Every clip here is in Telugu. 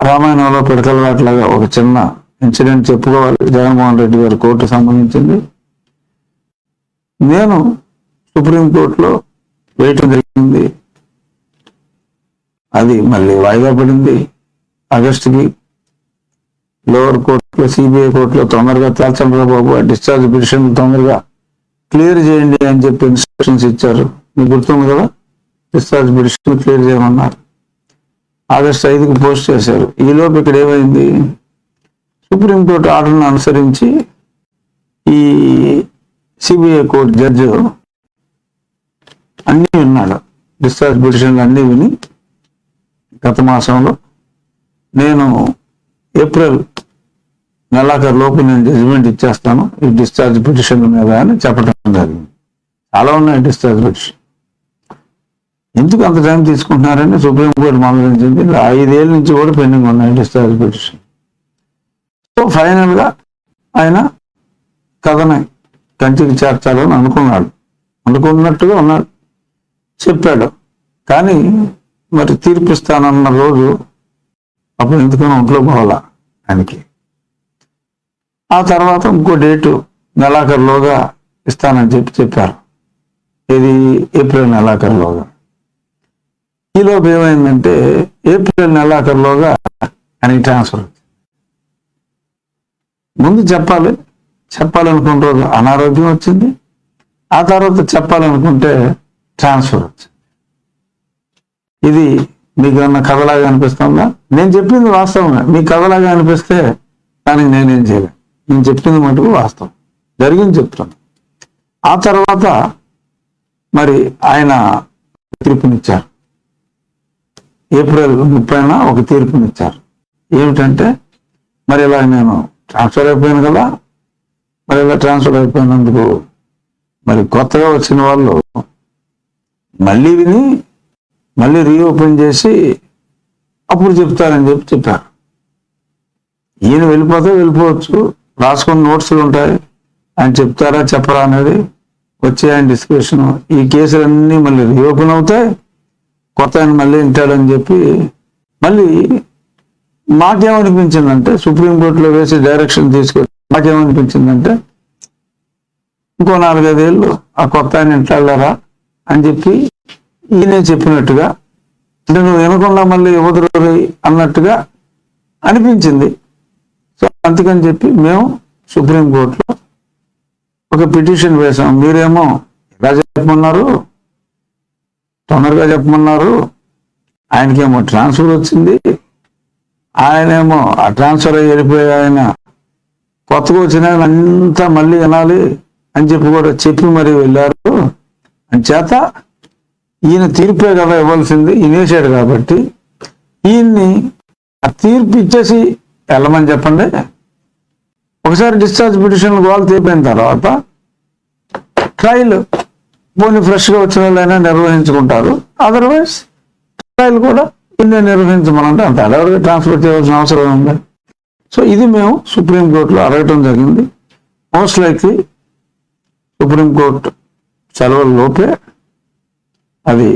రామాయణంలో పిడకలవాట్లాగా ఒక చిన్న ఇన్సిడెంట్ చెప్పుకోవాలి. జగన్మోహన్ రెడ్డి గారి కోర్టు సంబంధించింది. నేను సుప్రీంకోర్టులో వేయటం జరిగింది. అది మళ్ళీ వాయిదా పడింది. ఆగస్టుకి లోవర్ కోర్టులో సిబిఐ కోర్టులో తొందరగా తేల్చండి బాబు డిశ్చార్జ్ పిటిషన్ తొందరగా క్లియర్ చేయండి అని చెప్పి ఇన్స్ట్రక్షన్స్ ఇచ్చారు. మీకు గుర్తుంది కదా? డిశ్చార్జ్ పిటిషన్ క్లియర్ చేయమన్నారు. ఆగస్ట్ ఐదుకి పోస్ట్ చేశారు. ఈలోపు ఇక్కడ ఏమైంది? సుప్రీంకోర్టు ఆర్డర్ను అనుసరించి ఈ సిబిఐ కోర్టు జడ్జి అన్నీ విన్నాడు. డిశ్చార్జ్ పిటిషన్లు అన్నీ విని గత మాసంలో నేను ఏప్రిల్ నెలాఖరు లోపు నేను జడ్జిమెంట్ ఇచ్చేస్తాను. ఈ డిశ్చార్జ్ పిటిషన్ మీద అని చెప్పడం జరిగింది. చాలా ఉన్నాయి డిశ్చార్జ్ పిటిషన్ ఎందుకు అంత టైం తీసుకుంటున్నారని సుప్రీంకోర్టు మందలించింది ఇలా ఐదేళ్ళ నుంచి కూడా పెండింగ్ ఉన్నాయి డిశ్చార్జ్ పిటిషన్ సో ఫైనల్గా ఆయన కథని కంటికి చేర్చాలని అనుకున్నాడు. అనుకున్నట్టుగా ఉన్నాడు. చెప్పాడు. కానీ మరి తీర్పిస్తానన్న రోజు అప్పుడు ఎందుకని ఒంట్లో పోవాలా ఆయనకి. ఆ తర్వాత ఇంకో డేటు నెలాఖరులోగా ఇస్తానని చెప్పి చెప్పారు. ఇది ఏప్రిల్ నెలాఖరులోగా. ఈలోపు ఏమైందంటే ఏప్రిల్ నెలాఖరులోగా ఆయనకి ట్రాన్స్ఫర్ ముందు చెప్పాలి చెప్పాలనుకున్న రోజు అనారోగ్యం వచ్చింది ఆ తర్వాత చెప్పాలనుకుంటే ట్రాన్స్ఫర్ వచ్చింది. ఇది మీకు ఏమన్నా కథలాగా అనిపిస్తుందా? నేను చెప్పింది వాస్తవమే. మీ కథలాగా అనిపిస్తే దానికి నేనేం చేయలేను. నేను చెప్పింది మటుకు వాస్తవం. జరిగింది చెప్తాను ఆ తర్వాత మరి ఆయన తీర్పునిచ్చారు. ఏప్రిల్ ముప్పైన ఒక తీర్పునిచ్చారు ఏమిటంటే మరి ఇలా నేను ట్రాన్స్ఫర్ అయిపోయాను కదా మరి ఇలా ట్రాన్స్ఫర్ అయిపోయినందుకు మరి కొత్తగా వచ్చిన వాళ్ళు మళ్ళీ విని మళ్ళీ రీఓపెన్ చేసి అప్పుడు చెప్తారని చెప్పి చెప్పారు. ఈయన వెళ్ళిపోతే వెళ్ళిపోవచ్చు రాసుకున్న నోట్స్లు ఉంటాయి ఆయన చెప్తారా చెప్పరా అనేది వచ్చే ఆయన డిస్కషన్ ఈ కేసులన్నీ మళ్ళీ రీఓపెన్ అవుతాయి కొత్త ఆయన మళ్ళీ వింటాడని చెప్పి మళ్ళీ మాకేమనిపించిందంటే సుప్రీంకోర్టులో వేసి డైరెక్షన్ తీసుకొని మాకేమనిపించిందంటే ఇంకో నాలుగైదేళ్ళు ఆ కొత్త ఆయన వింటాడారా అని చెప్పి ఈయనే చెప్పినట్టుగా అంటే నువ్వు వినకుండా మళ్ళీ యువతరు అన్నట్టుగా అనిపించింది. సో అందుకని చెప్పి మేము సుప్రీంకోర్టులో ఒక పిటిషన్ వేసాం మీరేమో ఎలా చెప్పమన్నారు తొందరగా చెప్పమన్నారు. ఆయనకేమో ట్రాన్స్ఫర్ వచ్చింది. ఆయనేమో ఆ ట్రాన్స్ఫర్ అయ్యి వెళ్ళిపోయే ఆయన కొత్తగా వచ్చిన ఆయన అంతా మళ్ళీ వినాలి అని చెప్పి కూడా చెప్పి మరి వెళ్ళారు. అని చేత ఈయన తీర్పే కదా ఇవ్వాల్సింది. ఈయనేసాడు కాబట్టి ఈయన్ని ఆ తీర్పు ఇచ్చేసి వెళ్ళమని చెప్పండి. ఒకసారి డిశ్చార్జ్ పిటిషన్ గోల్ తీపోయిన తర్వాత ట్రయల్ పోనీ ఫ్రెష్గా వచ్చిన వాళ్ళైనా నిర్వహించుకుంటారు. అదర్వైజ్ ట్రయల్ కూడా ఇన్నే నిర్వహించమనంటే అంత. అడవడిగా ట్రాన్స్ఫర్ చేయాల్సిన అవసరం ఉంది సో ఇది మేము సుప్రీంకోర్టులో అడగటం జరిగింది. మోస్ట్ లైక్లీ సుప్రీంకోర్టు సెలవుల లోపే అది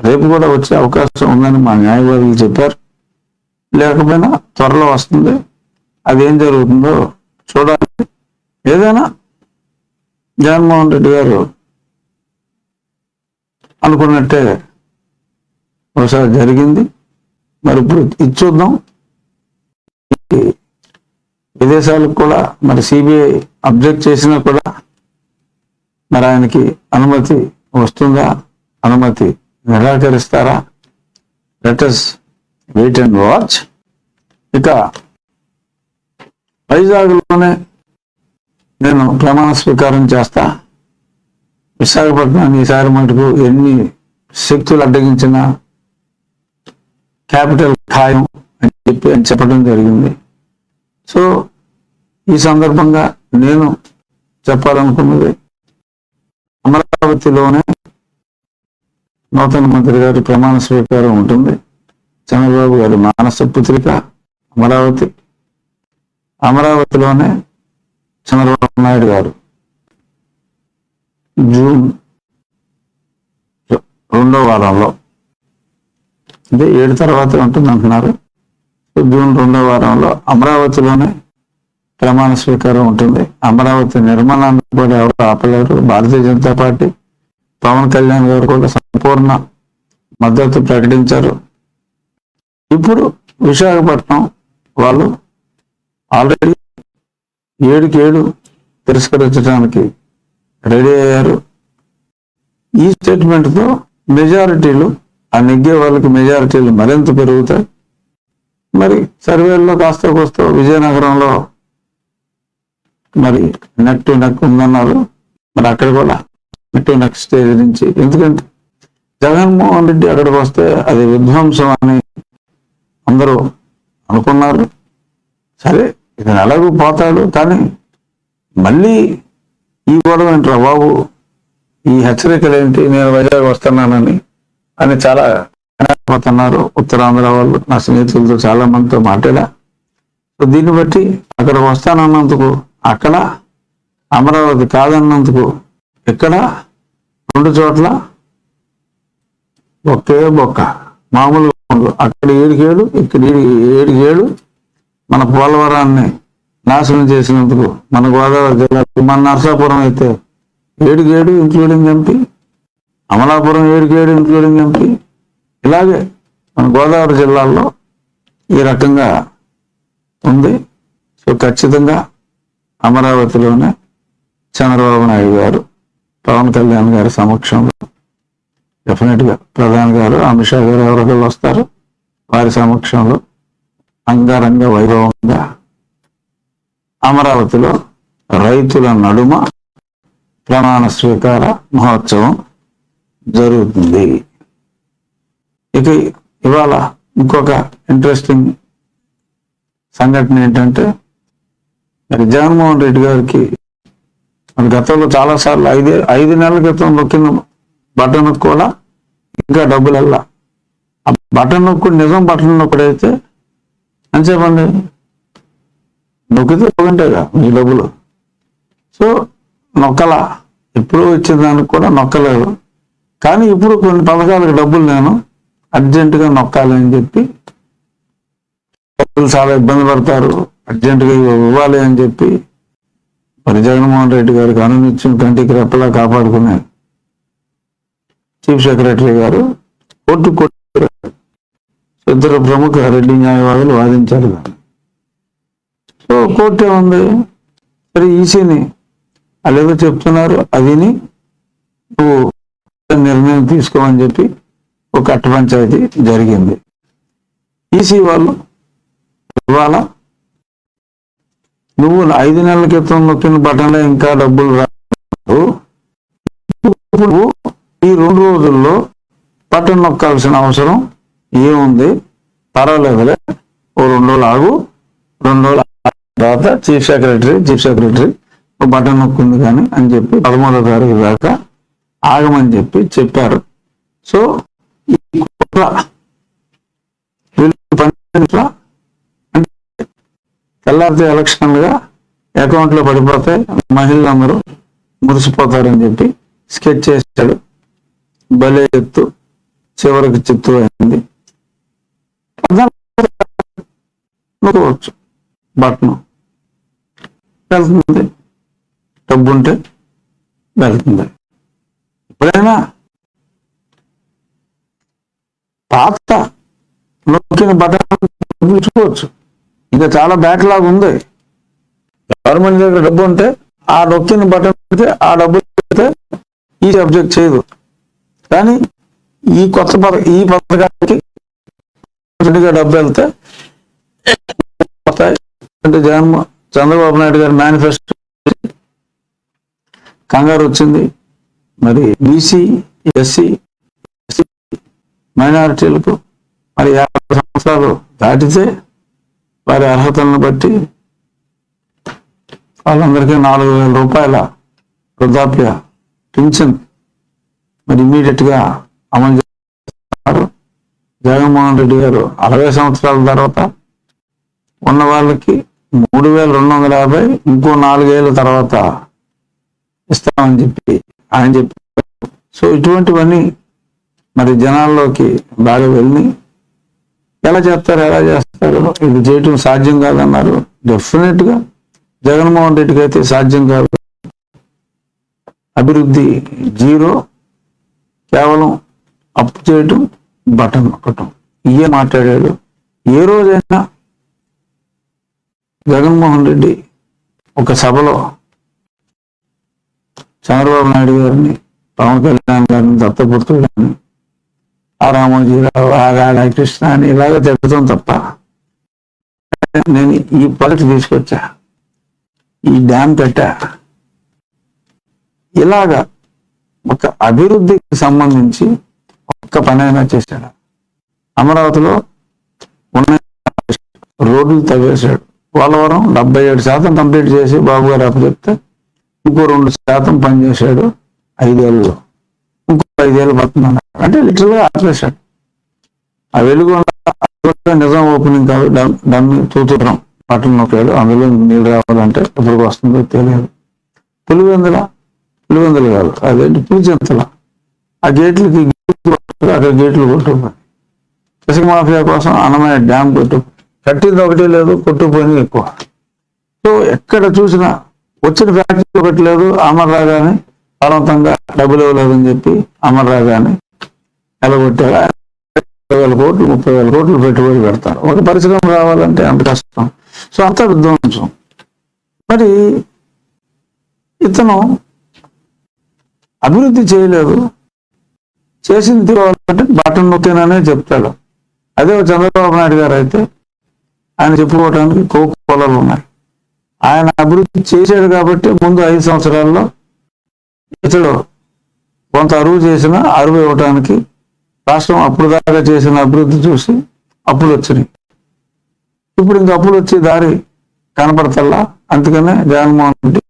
రేపు కూడా వచ్చే అవకాశం ఉందని మా న్యాయవాదులు చెప్పారు. లేకపోయినా త్వరలో వస్తుంది. అది ఏం జరుగుతుందో చూడాలి. ఏదైనా జగన్మోహన్ రెడ్డి గారు అనుకున్నట్టే ఒకసారి జరిగింది. మరి ఇప్పుడు ఇచ్చుద్దాం విదేశాలకు కూడా మరి సిబిఐ అబ్జెక్ట్ చేసినా కూడా మరి ఆయనకి అనుమతి వస్తుందా? అనుమతి నిరాకరిస్తారా? Let us wait and watch ఇక వైజాగ్లోనే నేను ప్రమాణ స్వీకారం చేస్తా. విశాఖపట్నాన్ని ఈసారి మటుకు ఎన్ని శక్తులు అడ్డగించిన క్యాపిటల్ ఖాయం అని చెప్పి అని చెప్పడం జరిగింది. సో ఈ సందర్భంగా నేను చెప్పాలనుకున్నది అమరావతిలోనే నూతన మంత్రి గారి ప్రమాణ స్వీకారం ఉంటుంది. చంద్రబాబు గారి మానస పుత్రిక అమరావతి. అమరావతిలోనే చంద్రబాబు నాయుడు గారు జూన్ రెండో వారంలో అంటే ఏడు తర్వాత ఉంటుంది అంటున్నారు జూన్ రెండో వారంలో అమరావతిలోనే ప్రమాణ స్వీకారం ఉంటుంది. అమరావతి నిర్మాణాన్ని కూడా ఎవరు ఆపలేరు. భారతీయ జనతా పార్టీ పవన్ కళ్యాణ్ గారు కూడా సంపూర్ణ మద్దతు ప్రకటించారు. ఇప్పుడు విశాఖపట్నం వాళ్ళు ఆల్రెడీ ఏడుకి ఏడు తిరస్కరించడానికి రెడీ అయ్యారు. ఈ స్టేట్మెంట్తో మెజారిటీలు ఆ నెగ్గే వాళ్ళకి మెజారిటీలు మరింత పెరుగుతాయి. మరి సర్వేల్లో కాస్త కోస్త విజయనగరంలో మరి నెక్ టు నెక్ ఉందన్నారు. మరి అక్కడ కూడా నెక్ టు నెక్ స్టేజ్ నుంచి. ఎందుకంటే జగన్మోహన్ రెడ్డి అక్కడికి వస్తే అది విధ్వంసం అని అందరూ అనుకున్నారు. సరే ఇది ఎలాగూ పోతాడు కానీ మళ్ళీ ఈ గొడవ ఏంట్రా బాబు? ఈ హెచ్చరికలు ఏంటి? నేను వైజాగ్ వస్తున్నానని. అని చాలా పోతున్నారు. ఉత్తరాంధ్ర వాళ్ళు నా స్నేహితులతో చాలా మందితో మాట్లాడా. సో దీన్ని బట్టి అక్కడ వస్తానన్నందుకు అక్కడ అమరావతి కాదన్నందుకు ఇక్కడ రెండు చోట్ల ఒకే బొక్క. మామూలుగా అక్కడ ఏడుకేడు ఇక్కడ ఏడు- ఏడుకేడు మన పోలవరాన్ని నాశనం చేసినందుకు మన గోదావరి జిల్లా మన నర్సాపురం అయితే ఏడుకేడు ఇంక్లూడింగ్ ఎంపీ అమలాపురం ఏడుకేడు ఇంక్లూడింగ్ ఎంపీ ఇలాగే మన గోదావరి జిల్లాల్లో ఈ రకంగా ఉంది. సో ఖచ్చితంగా అమరావతిలోనే చంద్రబాబు నాయుడు గారు పవన్ కళ్యాణ్ గారి సమక్షంలో డెఫినెట్గా ప్రధాని గారు అమిత్ షా గారు ఎవరికైనా వస్తారు. వారి సమక్షంలో అంగరంగ వైభవంగా అమరావతిలో రైతుల నడుమ ప్రమాణ స్వీకార మహోత్సవం జరుగుతుంది. ఇక ఇవాళ ఇంకొక ఇంట్రెస్టింగ్ సంఘటన ఏంటంటే మరి జగన్మోహన్ రెడ్డి గారికి మరి గతంలో చాలా సార్లు ఐదు ఐదు నెలల క్రితం నొక్కిన బటన్ కూడా ఇంకా డబ్బులు ఆ బటన్ నొక్కుడు నిజం బటన్ నొక్కుడైతే అంతేపండి నొక్కితే పోయింటాయిగా మీ డబ్బులు సో నొక్కల. ఎప్పుడు వచ్చిన దానికి కూడా నొక్కలేదు. కానీ ఇప్పుడు కొన్ని పథకాలకు డబ్బులు నేను అర్జెంటుగా నొక్కాలి అని చెప్పి చాలా ఇబ్బంది పడతారు. అర్జెంటుగా ఇవ్వాలి అని చెప్పి మరి జగన్మోహన్ రెడ్డి గారికి అనునిత్యం కంటికి రెప్పలా కాపాడుకునే చీఫ్ సెక్రటరీ గారు కోర్టు కొట్టారు ఇద్దరు ప్రముఖ రెడ్డి న్యాయవాదులు వాదించారు. దాన్ని సో కోర్టు ఏముంది సరే ఈసీని అదేదో చెప్తున్నారు అదిని నువ్వు నిర్ణయం తీసుకోమని చెప్పి ఒక అట్ట పంచాయతీ జరిగింది. ఈసీ వాళ్ళు ఇవాళ నువ్వు ఐదు నెలల క్రితం నొక్కిన బటన్లో ఇంకా డబ్బులు రావు ఇప్పుడు ఈ రెండు రోజుల్లో బటన్ నొక్కాల్సిన అవసరం ఏముంది? పర్వాలేదులే. ఓ రెండు రోజులు ఆగు. రెండు రోజులు తర్వాత చీఫ్ సెక్రటరీ చీఫ్ సెక్రటరీ ఓ బటన్ నొక్కుంది కానీ అని చెప్పి పదమూడో తారీఖు దాకా ఆగమని చెప్పి చెప్పారు. సో ఈ కుట్ర అంటే తెల్లారితే ఎలక్షన్లుగా అకౌంట్లో పడిపోతే మహిళలందరూ మురిసిపోతారని చెప్పి స్కెచ్ చేశాడు. భలే ఎత్తు చివరికి చిత్తు అయింది. నొక్కవచ్చు బట్టను వెళ్తుంది. డబ్బు ఉంటే వెళ్తుంది. ఎప్పుడైనా పాత నొక్కిన బటన్ ఇచ్చుకోవచ్చు ఇంకా చాలా బ్యాక్లాగ్ ఉంది. గవర్నమెంట్ దగ్గర డబ్బు ఉంటే ఆ నొక్కిన బటన్ పెడితే ఆ డబ్బు పెడితే ఈ సబ్జెక్ట్ చేయదు. కానీ ఈ కొత్త పథ ఈ పథకానికి డబ్బు వెళ్తే వస్తాయి. చంద్రబాబు నాయుడు గారి మేనిఫెస్టో కంగారు వచ్చింది. మరి బీసీ ఎస్సీ మైనారిటీలకు మరి యాభై సంవత్సరాలు దాటితే వారి అర్హతలను బట్టి వాళ్ళందరికీ నాలుగు వేల రూపాయల వృద్ధాప్య పింఛన్ మరి ఇమీడియట్గా అమలు చేస్తున్నారు. జగన్మోహన్ రెడ్డి గారు అరవై సంవత్సరాల తర్వాత ఉన్న వాళ్ళకి మూడు వేల రెండు వందల యాభై ఇంకో నాలుగేళ్ళ తర్వాత ఇస్తామని చెప్పి ఆయన చెప్పారు. సో ఇటువంటివన్నీ మరి జనాల్లోకి బాగా వెళ్ళి ఎలా చేస్తారు ఎలా చేస్తారు ఇది చేయటం సాధ్యం కాదన్నారు. డెఫినెట్గా జగన్మోహన్ రెడ్డికి అయితే సాధ్యం కాదు. అభివృద్ధి జీరో కేవలం అప్పు చేయటం బటన్ నొక్కటం ఇయే మాట్లాడాడు. ఏ రోజైనా జగన్మోహన్ రెడ్డి ఒక సభలో చంద్రబాబు నాయుడు గారిని పవన్ కళ్యాణ్ గారిని దత్తపుత్రులని ఆ రామోజీరావు ఆ కృష్ణ అని ఇలాగ తిట్టడం తప్ప నేను ఈ పద్ధతి తీసుకొచ్చా ఈ డ్యామ్ కట్టా ఇలాగా ఒక అభివృద్ధికి సంబంధించి ఒక్క పనైనా చేశాడు? అమరావతిలో ఉన్న రోడ్లు తవ్వేశాడు. పోలవరం డెబ్బై ఏడు శాతం కంప్లీట్ చేసి బాబు గారు అప్పచెప్తే ఇంకో రెండు శాతం పనిచేశాడు ఐదేళ్ళలో ఇంకో ఐదేళ్ళు పడుతున్నాడు అంటే లిటరల్గా ఆపేశాడు. ఆ వెలుగొండ నిజం ఓపెనింగ్ కాదు. డమ్ డమ్మి తూతురం పట్టణం నొక్కాడు. అందులో నీళ్ళు రావాలంటే ఎప్పటికి వస్తుందో తెలియదు. పులివెందుల పులివెందులు కాదు. అదేంటి? పులిచెంతల. ఆ గేట్లకి అక్కడ గేట్లు కొట్టుకుపోయి ఇసుక మాఫియా కోసం అన్నమయ్య డ్యామ్ కొట్టు కట్టింది ఒకటి లేదు కొట్టుకుపోయినవి ఎక్కువ. సో ఎక్కడ చూసినా వచ్చిన ఫ్యాక్టరీ ఒకటి లేదు అమర్ రాగానే బలవంతంగా డబ్బులు ఇవ్వలేదని చెప్పి అమర్ రాగానే నిలబెట్టారు. వేల కోట్లు ముప్పై వేల కోట్లు పెట్టుబడి పెడతారు. ఒక పరిశ్రమ రావాలంటే అంత కష్టం. సో అంత విధ్వంసం. మరి ఇతను అభివృద్ధి చేయలేదు. చేసింది తీరాలంటే బటన్ నొక్కేననే చెప్తాడు. అదే చంద్రబాబు నాయుడు గారు అయితే ఆయన చెప్పుకోవడానికి కోకు పొలాలు ఉన్నాయి. ఆయన అభివృద్ధి చేశాడు కాబట్టి ముందు ఐదు సంవత్సరాల్లో ఇతడు కొంత అరువు చేసిన అరువు ఇవ్వటానికి రాష్ట్రం అప్పుడు దాకా చేసిన అభివృద్ధి చూసి అప్పులు వచ్చినాయి. ఇప్పుడు ఇంకా అప్పులు వచ్చే దారి కనపడతల్లా? అందుకనే జగన్మోహన్ రెడ్డి